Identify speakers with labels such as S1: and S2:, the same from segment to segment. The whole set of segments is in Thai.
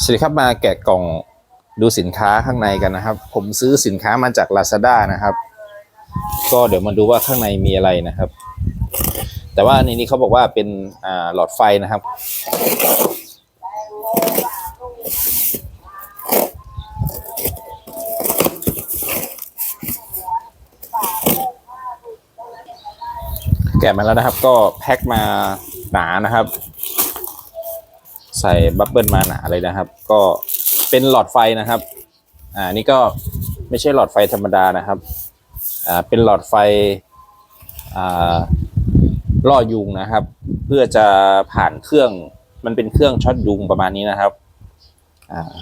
S1: สวัสดีครับมาแกะกล่องดูสินค้าข้างในกันนะครับ ผมซื้อสินค้ามาจาก Lazada นะครับ ก็เดี๋ยวมาดูว่าข้างในมีอะไรนะครับ แต่ว่าในนี้เขาบอกว่าเป็นอ่าหลอดไฟนะครับ แกะมาแล้วนะครับ ก็แพ็คมาหนานะครับ ใส่บับเบิลมาหนาเลยนะครับ ก็เป็นหลอดไฟนะครับ อ่านี่ก็ไม่ใช่หลอดไฟธรรมดานะครับ อ่าเป็นหลอดไฟอ่าล่อยุงนะครับ เพื่อจะผ่านเครื่องมันเป็นเครื่องช็อตยุงประมาณนี้นะครับ อ่า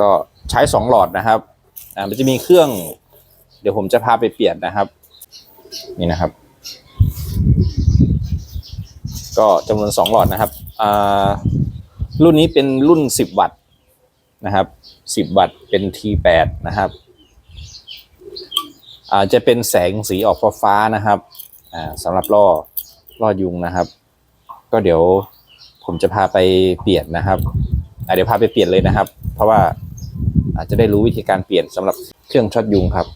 S1: ก็ใช้สองหลอดนะครับ อ่ามันจะมีเครื่อง เดี๋ยวผมจะพาไปเปลี่ยนนะครับ นี่นะครับ ก็จำนวนสองหลอดนะครับ รุ่นนี้เป็นรุ่นสิบวัตต์นะครับสิบวัตต์เป็น T8 นะครับจะเป็นแสงสีออกฟ้านะครับสำหรับล่อล่อยุงนะครับ ก็เดี๋ยวผมจะพาไปเปลี่ยนนะครับเดี๋ยวพาไปเปลี่ยนเลยนะครับ เพราะว่าอาจจะได้รู้วิธีการเปลี่ยนสำหรับเครื่องช็อตยุงครับ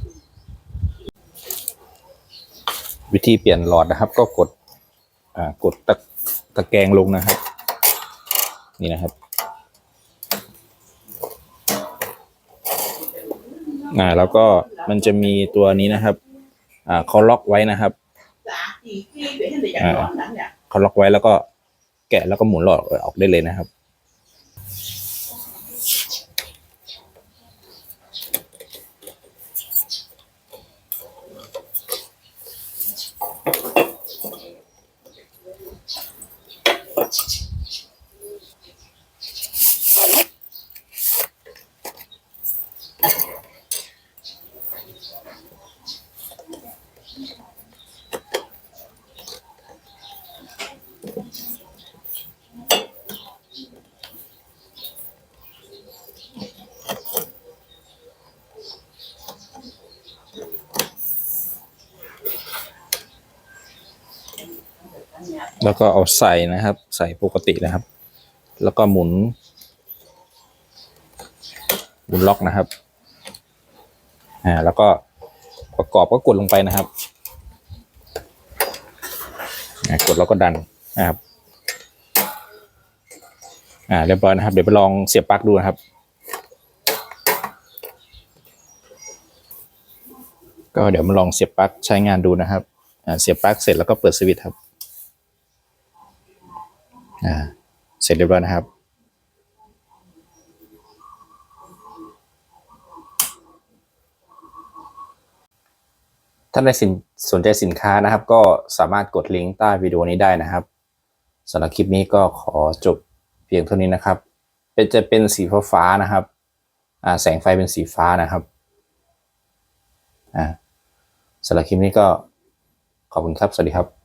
S1: วิธีเปลี่ยนหลอดนะครับ ก็กดกดตะตะแกรงลงนะครับ นี่นะครับอ่าแล้วก็มันจะมีตัวนี้นะครับอ่าเขาล็อกไว้นะครับ
S2: อ่า
S1: เขาล็อกไว้แล้วก็แกะแล้วก็หมุนหลอดออกได้เลยนะครับ แล้วก็เอาใส่นะครับ ใส่ปกตินะครับ แล้วก็หมุน หมุนล็อกนะครับ อ่า แล้วก็ประกอบก็กดลงไปนะครับกดแล้วก็ดันนะครับ อ่า เรียบร้อยนะครับ เดี๋ยวไปลองเสียบปลั๊กดูนะครับ ก็เดี๋ยวมาลองเสียบปลั๊กใช้งานดูนะครับ อ่า เสียบปลั๊กเสร็จแล้วก็เปิดสวิตช์ครับ อ่าเสร็จเรียบร้อยนะครับท่าใดสินสนใจสินค้านะครับ ก็สามารถกดลิงก์ใต้วิดีโอนี้ได้นะครับสำหรับคลิปนี้ก็ขอจบเพียงเท่านี้นะครับ เป็นจะเป็นสีฟ้านะครับอ่าแสงไฟเป็นสีฟ้านะครับอ่าสำหรับคลิปนี้ก็ขอบคุณครับ สวัสดีครับ